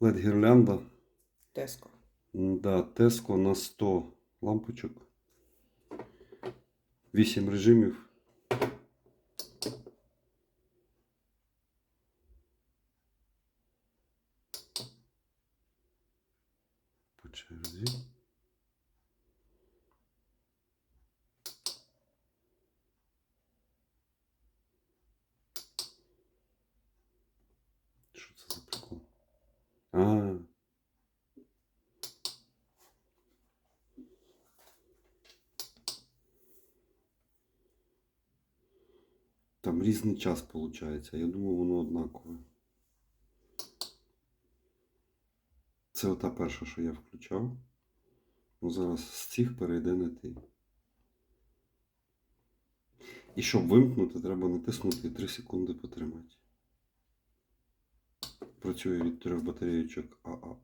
LED гірлянда. Теско. Да, Теско на 100 лампочок. 8 режимів. По черзі. Що це Там різний час виходить. Я думав, воно однакове. Це ота перша, що я включав. Ну, зараз з цих перейде на ті. І щоб вимкнути, треба натиснути і 3 секунди потримати. Працює від трьох батарейочок АА.